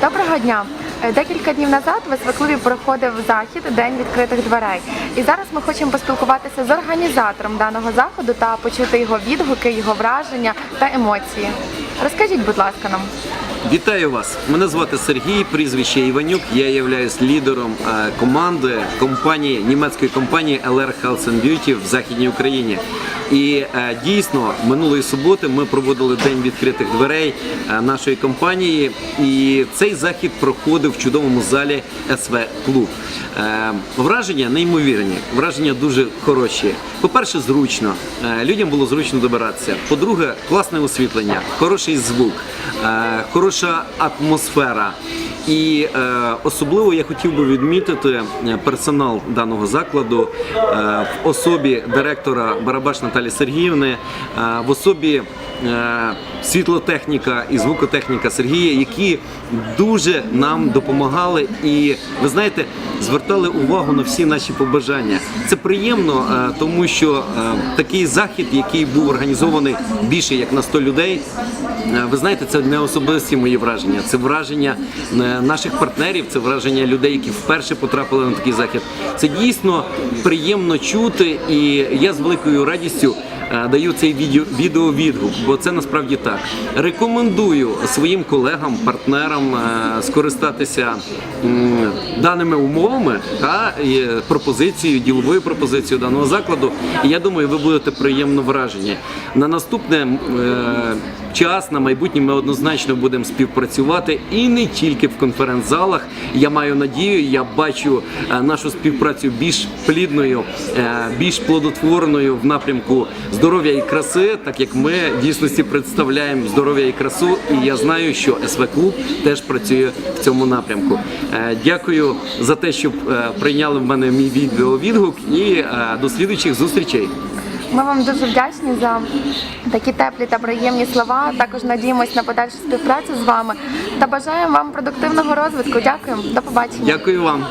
Доброго дня. Е, Декілька днів назад в СВ-клубі проходив захід День відкритих дверей. І зараз ми хочемо поспілкуватися з організатором даного заходу та почути його відгуки, його враження та емоції. Розкажіть, будь ласка, нам. Вітаю вас! Мене звати Сергій, прізвище Іванюк. Я являюсь лідером е, команди компанії німецької компанії LR Health and Beauty в Західній Україні. І е, дійсно минулої суботи ми проводили день відкритих дверей е, нашої компанії. І цей захід проходив в чудовому залі СВ Клуб. Враження неймовірні, враження дуже хороші. По-перше, зручно. Людям було зручно добиратися. По-друге, класне освітлення, хороший звук, е, хороша атмосфера. І е, особливо я хотів би відмітити е, персонал даного закладу е, в особі директора Барабаш Наталі Сергіївни, е, в особі е, світлотехніка і звукотехніка Сергія, які дуже нам допомагали і ви знаєте, звертали увагу на всі наші побажання. Це приємно, е, тому що е, такий захід, який був організований більше як на 100 людей, е, ви знаєте, це не особисті мої враження, це враження е, наших партнерів, це враження людей, які вперше потрапили на такий захід. Це дійсно приємно чути, і я з великою радістю е, даю цей відео, відеовідгук, бо це насправді так. Рекомендую своїм колегам, партнерам е, скористатися даними умовами та пропозицією, діловою пропозицією даного закладу. І я думаю, ви будете приємно вражені. На наступне е, час, на майбутнє ми однозначно будемо співпрацювати і не тільки в конференц-залах. Я маю надію, я бачу е, нашу співпрацю більш плідною, е, більш плодотворною в напрямку здоров'я і краси, так як ми в дійсності представляємо здоров'я і красу. І я знаю, що СВ Клуб теж працює в цьому напрямку. Е, Дякую за те, що прийняли в мене мій відеовідгук і до слідуючих зустрічей. Ми вам дуже вдячні за такі теплі та приємні слова. Також надіємось на подальшу співпрацю з вами та бажаємо вам продуктивного розвитку. Дякуємо. До побачення. Дякую вам.